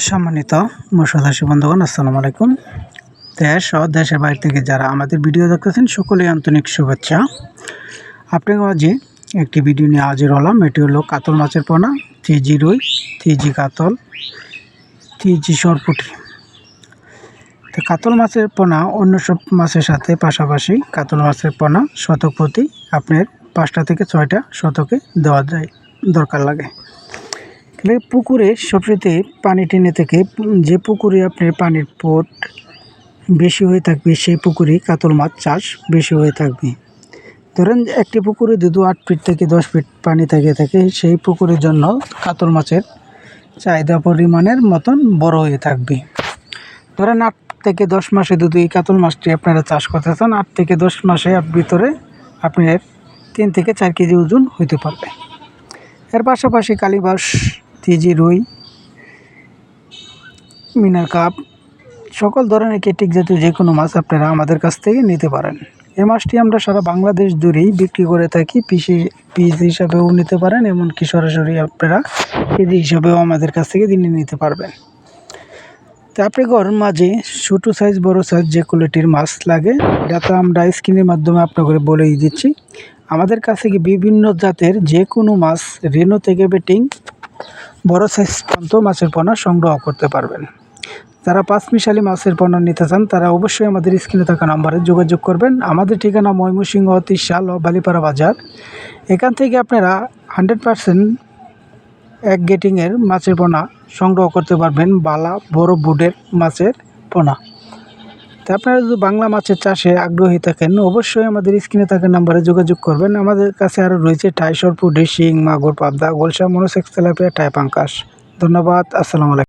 সম্মানিত মুর্শদাসী বন্ধুগণ, আসসালামু আলাইকুম। দেশ ও দেশের বাইরে থেকে যারা আমাদের ভিডিও দেখতেছেন, সকলেই আন্তরিক শুভেচ্ছা। আপনার মাঝে একটি ভিডিও নিয়ে হাজির হলাম। এটি হলো কাতল মাছের পোনা থ্রি রুই থ্রি কাতল থ্রি সরপুটি। তো কাতল মাছের পোনা অন্য সব মাছের সাথে পাশাপাশি কাতল মাছের পোনা শতক প্রতি আপনার পাঁচটা থেকে ছয়টা শতকে দেওয়া যায়, দরকার লাগে। পুকুরে সবচেয়ে পানি টেনে থেকে যে পুকুরে আপনার পানির পোট বেশি হয়ে থাকবে, সেই পুকুরে কাতল মাছ চাষ বেশি হয়ে থাকবে। ধরেন একটি পুকুরে দুধ আট ফিট থেকে দশ ফিট পানি থেকে, থাকে, সেই পুকুরের জন্য কাতল মাছের চাহিদা পরিমাণের মতন বড় হয়ে থাকবে। ধরেন আট থেকে দশ মাসে দুধ এই কাতল মাছটি আপনারা চাষ করতে চান আট থেকে দশ মাসে ভিতরে আপনার তিন থেকে চার কেজি ওজন হইতে পারবে। এর পাশাপাশি কালীবাস তিজি, রুই, মিনার কাপ, সকল ধরনের কেটিক জাতীয় যে কোনো মাছ আপনারা আমাদের কাছ থেকে নিতে পারেন। এই মাছটি আমরা সারা বাংলাদেশ জুড়েই বিক্রি করে থাকি, পিসি, পিস হিসাবেও নিতে পারেন, এমনকি সরাসরি আপনারা কেজি হিসাবেও আমাদের কাছ থেকে দিনে নিতে পারবেন। তো ঘর মাঝে ছোটো সাইজ, বড় সাইজ যে কোয়ালিটির মাছ লাগে, এটা তো আমরা স্ক্রিনের মাধ্যমে আপনাকে বলেই দিচ্ছি। আমাদের কাছে বিভিন্ন জাতের যে কোনো মাছ রেনো থেকে বেটিং বড় সাইজ পর্যন্ত মাছের পোনা সংগ্রহ করতে পারবেন। যারা পাঁচ মিশালি মাছের পণ্য নিতে চান, তারা অবশ্যই আমাদের স্ক্রিনে থাকা নাম্বারে যোগাযোগ করবেন। আমাদের ঠিকানা ময়মনসিংহ তিরশাল ও বালিপাড়া বাজার। এখান থেকে আপনারা হান্ড্রেড পারসেন্ট এক গেটিংয়ের মাছের পোনা সংগ্রহ করতে পারবেন। বালা, বড় বুডের মাছের পোনা তো আপনারা যদি বাংলা মাছের চাষে আগ্রহী থাকেন, অবশ্যই আমাদের স্ক্রিনে থাকা নাম্বারে যোগাযোগ করবেন। আমাদের কাছে আরও রয়েছে টাইসর পুডি শিং মাগুর, পাবদা গোলসা মনোসেক্স, তেলাপিয়া, টাইপাঙ্কাশ। ধন্যবাদ, আসসালামু আলাইকুম।